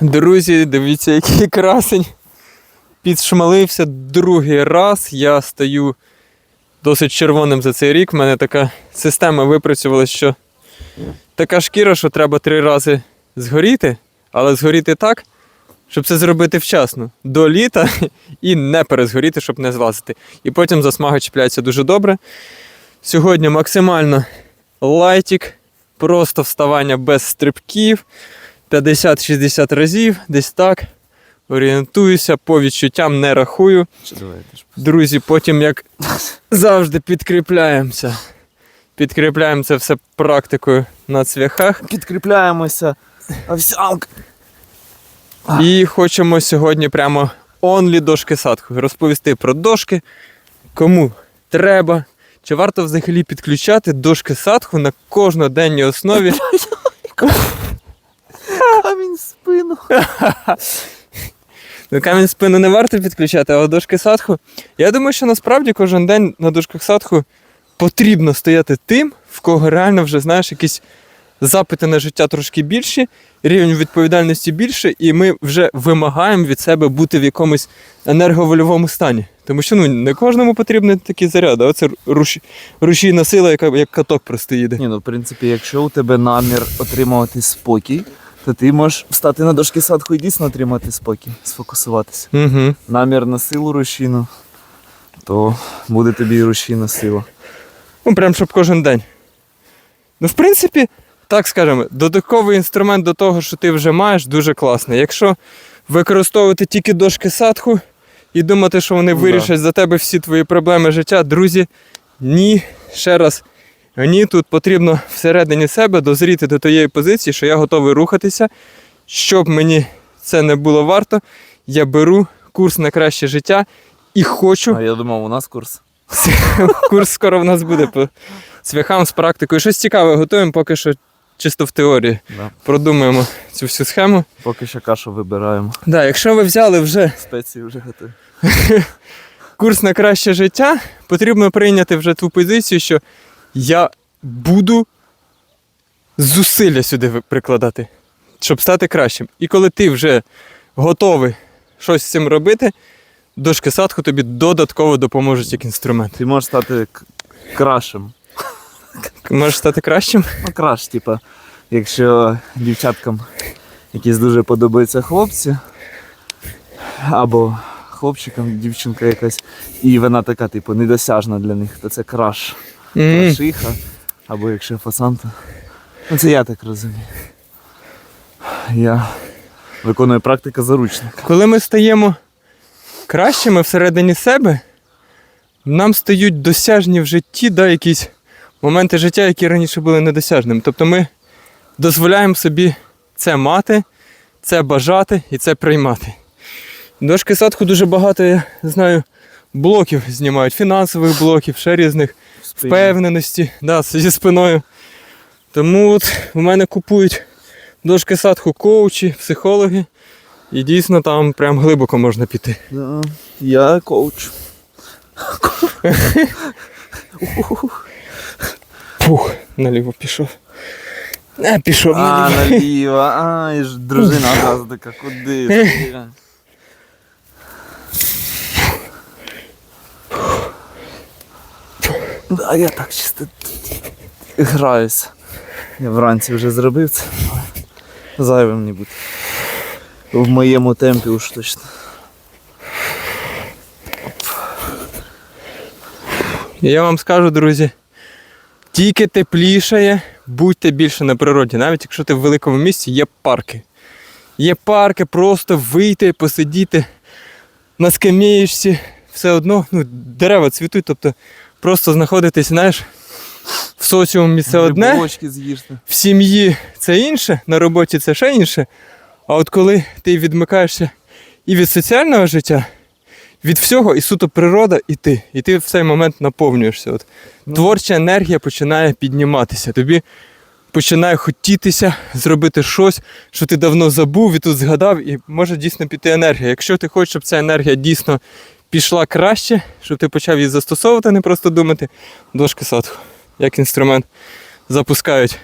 Друзі, дивіться, який красень. Підшмалився другий раз. Я стаю досить червоним за цей рік. У мене така система випрацювалася, що така шкіра, що треба три рази згоріти, але згоріти так, щоб це зробити вчасно, до літа і не перезгоріти, щоб не злазити. І потім засмага чіпляється дуже добре. Сьогодні максимально лайтік, просто вставання без стрибків. 50-60 разів, десь так. Орієнтуюся, по відчуттям не рахую. Друзі, потім, як завжди, підкріпляємося. Підкріпляємо це все практикою на цвяхах. Підкріпляємося. Овсянка. І хочемо сьогодні прямо онлі дошки садху розповісти про дошки, кому треба, чи варто взагалі підключати дошки садху на кожноденній основі. Камінь в спину. Ну, камінь в спину не варто підключати, а дошки садху. Я думаю, що насправді кожен день на дошках садху потрібно стояти тим, в кого реально вже знаєш якісь запити на життя трошки більші, рівень відповідальності більше, і ми вже вимагаємо від себе бути в якомусь енерговольовому стані. Тому що ну, не кожному потрібен такий заряд, а оце руш... рушійна сила, яка як каток просто їде. Ні, ну в принципі, якщо у тебе намір отримувати спокій, то ти можеш встати на дошки садку і дійсно отримати спокій, сфокусуватися. Угу. Намір на силу рушійну, то буде тобі і рушійна сила. Ну, прям щоб кожен день. Ну, в принципі, так скажемо, додатковий інструмент до того, що ти вже маєш, дуже класний. Якщо використовувати тільки дошки садху і думати, що вони Ну, вирішать за тебе всі твої проблеми життя, друзі, ні, ще раз, ні, тут потрібно всередині себе дозріти до тієї позиції, що я готовий рухатися. Щоб мені це не було варто, я беру курс на краще життя і хочу А я думав, у нас курс. Курс скоро в нас буде по цвяхам з практикою. Щось цікаве готуємо, поки що чисто в теорії. Да. Продумаємо цю всю схему. Поки що кашу вибираємо. Да, якщо ви взяли вже Спеції вже готові. курс на краще життя, потрібно прийняти вже ту позицію, що я буду зусилля сюди прикладати, щоб стати кращим. І коли ти вже готовий щось з цим робити, дошки садху тобі додатково допоможуть як інструмент. Ти можеш стати кращим. Можеш стати кращим? Ну, краш, типа, якщо дівчаткам якісь дуже подобаються хлопці, або хлопчикам дівчинка якась, і вона така, типу, недосяжна для них, то це краш. М. Крашиха, або якщо фасанта. Ну це я так розумію. Я виконую практика заручника. Коли ми стаємо кращими всередині себе, нам стають досяжні в житті да, якісь моменти життя, які раніше були недосяжними. Тобто ми дозволяємо собі це мати, це бажати і це приймати. Дошки садку дуже багато, я знаю, блоків знімають, фінансових блоків, ще різних впевненості да, зі спиною. Тому от у мене купують дошки садху коучі, психологи. І дійсно там прям глибоко можна піти. Да, я коуч. Пух, наліво пішов. А, пішов А, наліво. наліво, а, і ж дружина одразу така, куди? Да, я так чисто граюся. Я вранці вже зробив це, зайвим не буде. В моєму темпі уж точно. Я вам скажу, друзі, тільки теплішає, будьте більше на природі. Навіть якщо ти в великому місті, є парки. Є парки, просто вийти, посидіти на скам'яєчці, все одно, ну, дерева цвітуть, тобто просто знаходитись, знаєш, в соціумі це одне. Грибочки з'їжте. в сім'ї це інше, на роботі це ще інше. А от коли ти відмикаєшся і від соціального життя, від всього, і суто природа, і ти. І ти в цей момент наповнюєшся. От. Творча енергія починає підніматися. Тобі починає хотітися зробити щось, що ти давно забув і тут згадав, і може дійсно піти енергія. Якщо ти хочеш, щоб ця енергія дійсно пішла краще, щоб ти почав її застосовувати, не просто думати, дошки садху, як інструмент, запускають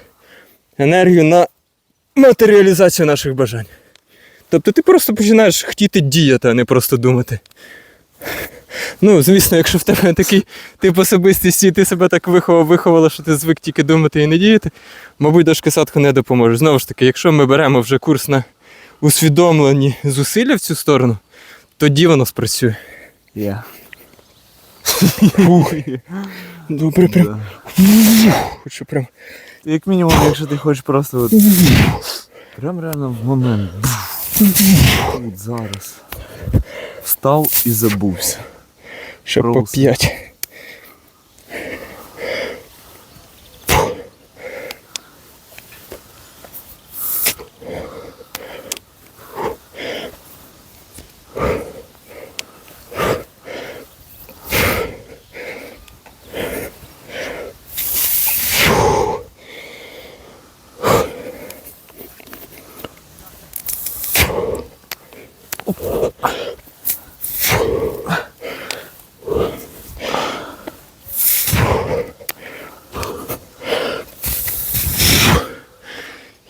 енергію на матеріалізацію наших бажань. Тобто ти просто починаєш хотіти діяти, а не просто думати. Ну, звісно, якщо в тебе такий тип особистості, і ти себе так виховав, виховала, що ти звик тільки думати і не діяти, мабуть, дошки садку не допоможе. Знову ж таки, якщо ми беремо вже курс на усвідомлені зусилля в цю сторону, тоді воно спрацює. Є. Фух. Добре, прям. Да. Хочу прям. Як мінімум, якщо ти хочеш просто от, прям реально в момент. Тут зараз. Встав і забувся. Щоб по п'ять.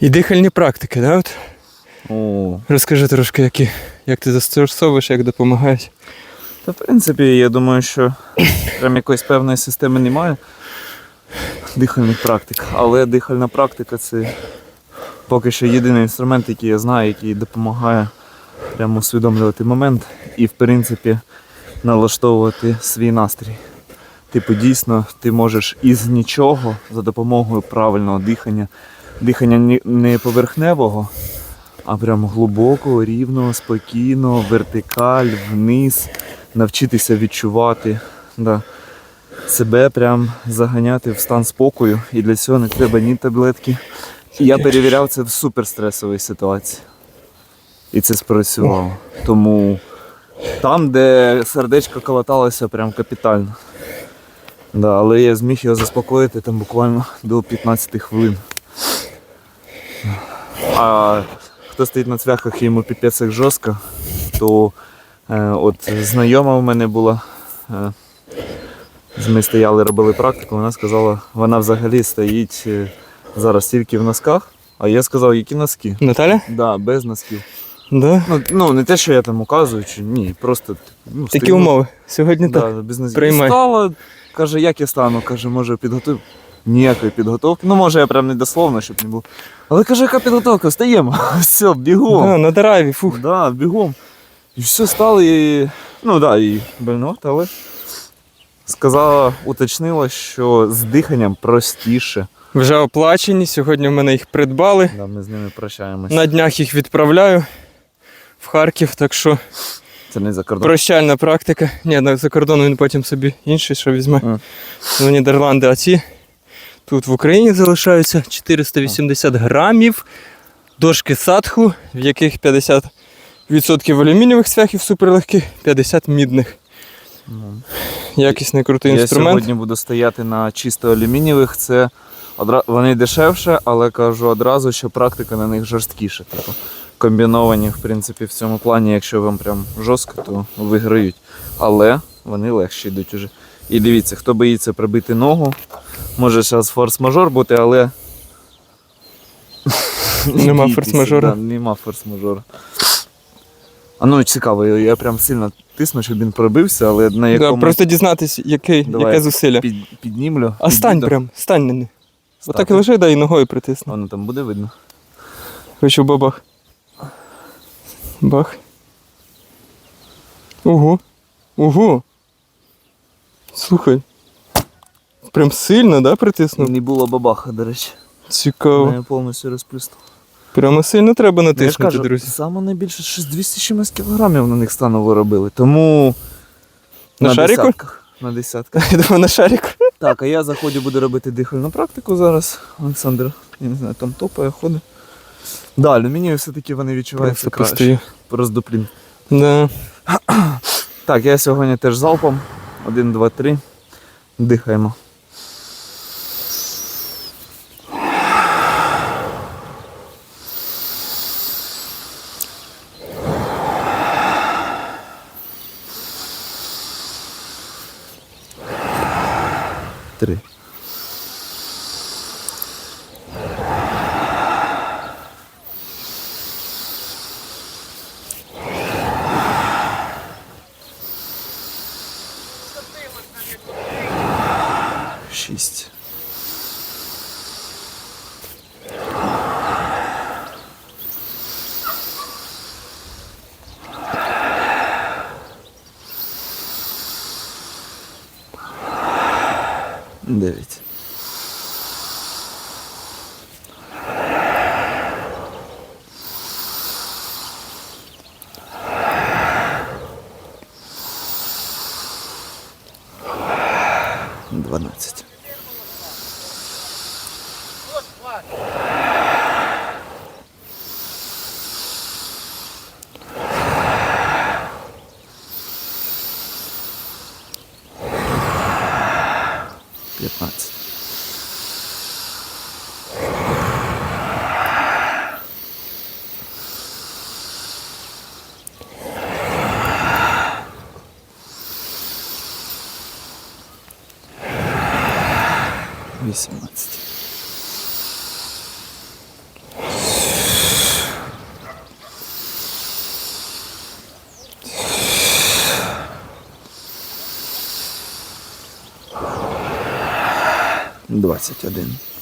І дихальні практики, да? От? О. Розкажи трошки, які, як ти застосовуєш, як допомагають. Та в принципі, я думаю, що прям якоїсь певної системи немає дихальних практик. Але дихальна практика це поки що єдиний інструмент, який я знаю, який допомагає прямо усвідомлювати момент і, в принципі, налаштовувати свій настрій. Типу, дійсно, ти можеш із нічого за допомогою правильного дихання, дихання не поверхневого, а прямо глибоко, рівно, спокійно, вертикаль, вниз, навчитися відчувати. Да. Себе прям заганяти в стан спокою. І для цього не треба ні таблетки. Я перевіряв це в суперстресовій ситуації. І це спрацювало. Тому там, де сердечко колоталося, прям капітально. Да, але я зміг його заспокоїти там буквально до 15 хвилин. А хто стоїть на цвяхах і йому піпець як жорстко, то е, от знайома в мене була. Е, ми стояли, робили практику, вона сказала, вона взагалі стоїть е, зараз тільки в носках. А я сказав, які носки? Наталя? Да, без носків. Да. Ну, ну не те, що я там указую, чи ні, просто ну, Такі стою, умови. Сьогодні Да, так. без носків. Приймай. Встала, каже, як я стану? Каже, може підготуй. Ніякої підготовки. Ну, може, я прям не дословно, щоб не було. Але каже, яка підготовка? Встаємо. Все, бігом. Да, на драйві, фух. Да, бігом. І все стали і. Ну да, і больно, але сказала, уточнила, що з диханням простіше. Вже оплачені. Сьогодні в мене їх придбали. Да, ми з ними прощаємось. На днях їх відправляю в Харків, так що Це не за кордон. прощальна практика. Ні, за кордоном він потім собі інший, що візьме. А. Ну, Нідерланди, а ці тут в Україні залишаються 480 грамів дошки садху, в яких 50% алюмінієвих цвяхів суперлегких, 50 мідних. Ну. Якісний крутий Я інструмент. сьогодні буду стояти на чисто алюмінієвих. Це вони дешевше, але кажу одразу, що практика на них жорсткіша. Типу. Комбіновані, в принципі, в цьому плані, якщо вам прям жорстко, то виграють. Але вони легші йдуть уже. І дивіться, хто боїться прибити ногу, може зараз форс-мажор бути, але. Нема форс-мажору. Да, нема форс-мажору. А ну цікаво, я- прям сильно тисну, щоб він пробився, але на Да, просто дізнатись, який, Давай. яке зусилля. під, піднімлю. А стань підійду. прям, стань на них. Отак і лежи, да і ногою притисни. Воно там буде видно. Хочу бабах. Бах. Ого. Ого. Слухай. Прям сильно, да, притиснув? Не було бабаха, до речі. Цікаво. Я повністю розплюснув. Прямо сильно треба Ну, Я ж натиснути, кажу, друзі. саме найбільше щось 200 чимось кілограмів на них станову робили. Тому На шарику? десятках. На десятках. Я думаю, на шарику. Так, а я заходжу, буду робити дихальну практику зараз. Олександр, я не знаю, там топає, ходить. Да, алюмінію все-таки вони відчуваються Просто краще. Роздуплін. Да. Так, я сьогодні теж залпом. Один, два, три. Дихаємо. Три. 36. Дев'ять. 21.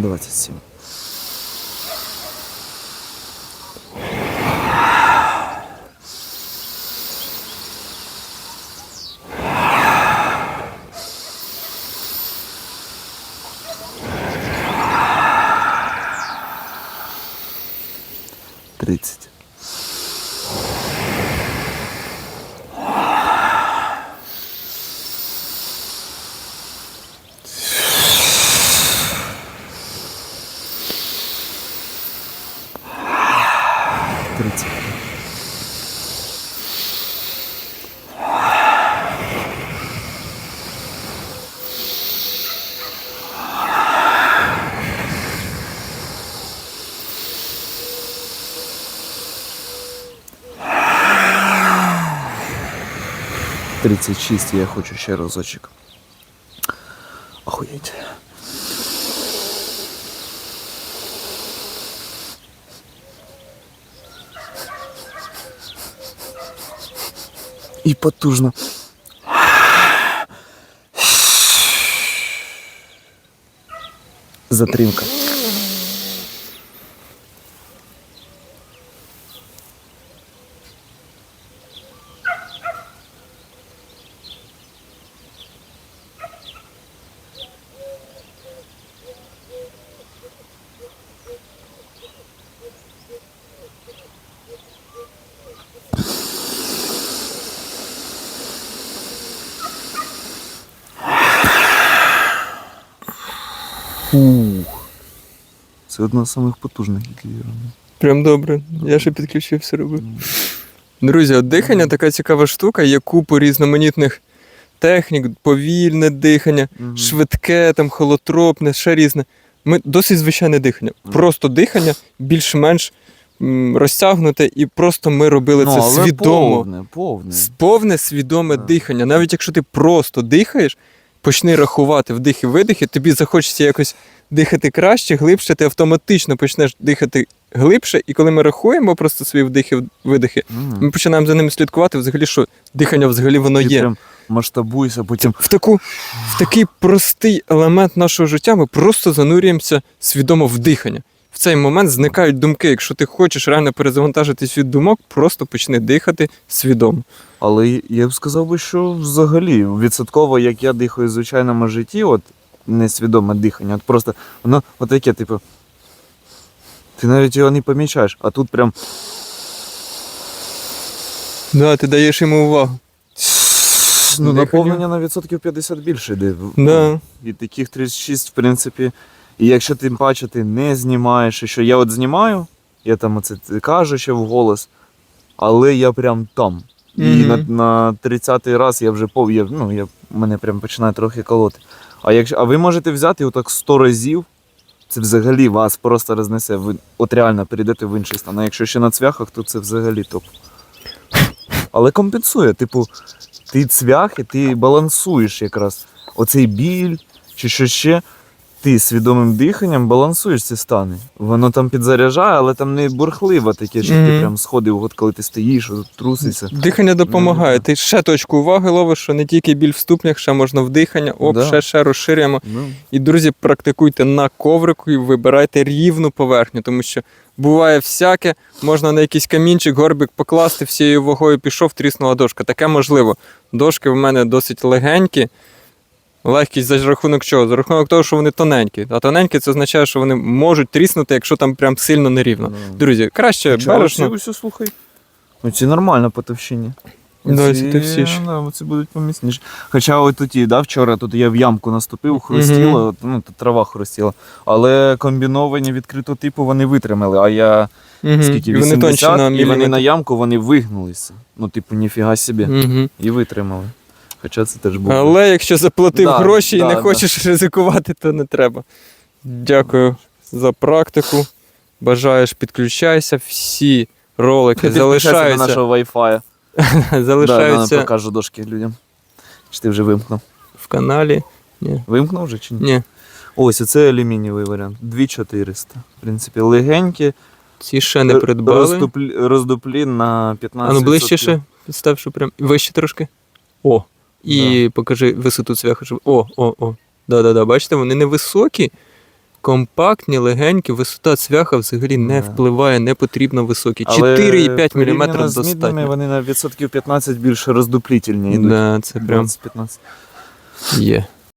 27. 36 я хочу еще разочек. Охуеть! И потужно. Затримка. Це одна з самих потужних, які. Прям добре. Я ще підключився робив. Друзі, от дихання така цікава штука, є купу різноманітних технік, повільне дихання, Мгм. швидке, там, холотропне, ще різне. Ми досить звичайне дихання. Просто дихання більш-менш м, розтягнуте, і просто ми робили це Ну, але свідомо. Повне, повне. С- Повне свідоме Так. дихання. Навіть якщо ти просто дихаєш, почни рахувати вдихи-видихи, тобі захочеться якось дихати краще, глибше, ти автоматично почнеш дихати глибше, і коли ми рахуємо просто свої вдихи-видихи, Мгм. ми починаємо за ними слідкувати, взагалі, що дихання взагалі воно є. прям масштабуйся, потім В, таку, в такий простий елемент нашого життя ми просто занурюємося свідомо в дихання. В цей момент зникають думки. Якщо ти хочеш реально перезавантажитись від думок, просто почни дихати свідомо. Але я б сказав би, що взагалі відсотково, як я дихаю в звичайному житті, от несвідоме дихання, от просто воно от таке, типу. Ти навіть його не помічаєш, а тут прям. Да, ти даєш йому увагу. Ну, наповнення на відсотків 50 більше йде. Да. І таких 36, в принципі. І якщо тим паче ти не знімаєш, і що я от знімаю, я там оце кажу ще вголос, але я прям там. І Мгм. на, на 30-й раз я вже пов, я, ну, я мене прям починає трохи колоти. А, якщо, а ви можете взяти отак 100 разів, це взагалі вас просто рознесе. Ви от реально перейдете в інший стан. А якщо ще на цвяхах, то це взагалі топ. Але компенсує, типу, ти цвях і ти балансуєш якраз. Оцей біль чи що ще. Ти свідомим диханням балансуєш ці стани. Воно там підзаряджає, але там не бурхливо таке, що ти Мгм. прям сходив, от коли ти стоїш, от труситься. Дихання допомагає. Ну, Ти ще точку уваги ловиш, що не тільки біль в ступнях, ще можна вдихання. Оп, Да. ще ще розширюємо. Ну, І, друзі, практикуйте на коврику і вибирайте рівну поверхню, тому що буває всяке, можна на якийсь камінчик, горбик покласти, всією вагою пішов, тріснула дошка. Таке можливо. Дошки в мене досить легенькі. Легкість за рахунок чого? За рахунок того, що вони тоненькі. А тоненькі це означає, що вони можуть тріснути, якщо там прям сильно нерівно. ну. Друзі, краще бережно. все, слухай. Ну, ці нормально по товщині. Да, Оці, ці товстіші. Да, оці будуть поміцніші. Хоча от тут і, да, вчора тут я в ямку наступив, хрустіло, от, ну, тут трава хрустіла. Але комбіновані відкритого типу вони витримали, а я скільки І вони 80, тонші на і вони на ямку вони вигнулися. Ну, типу, ніфіга собі. Мгм. І витримали. Хоча це теж було. Але якщо заплатив Да, гроші і не да. хочеш ризикувати, то не треба. Дякую за практику. Бажаєш, підключайся. Всі ролики Підписайся на нашого Wi-Fi. Залишаються да, покажу дошки людям. Чи ти вже вимкнув? в каналі. Ні. Вимкнув вже чи ні? Ні. Ось, оце алюмінієвий варіант. 2400. В принципі, легенькі. Ці ще не придбали. Роздуплі, роздуплі на 15%. А ну ближче ще підстав, що прям. Вище трошки. О. І покажи висоту цвяху. щоб- О, о, о. Да-да-да. Бачите, вони невисокі, компактні, легенькі. Висота цвяха взагалі не Да. впливає, не потрібно високі. 4,5 мм з мідними достатньо. вони на відсотків 15 більше роздуплітельні йдуть. Да, це прям 20-15. є.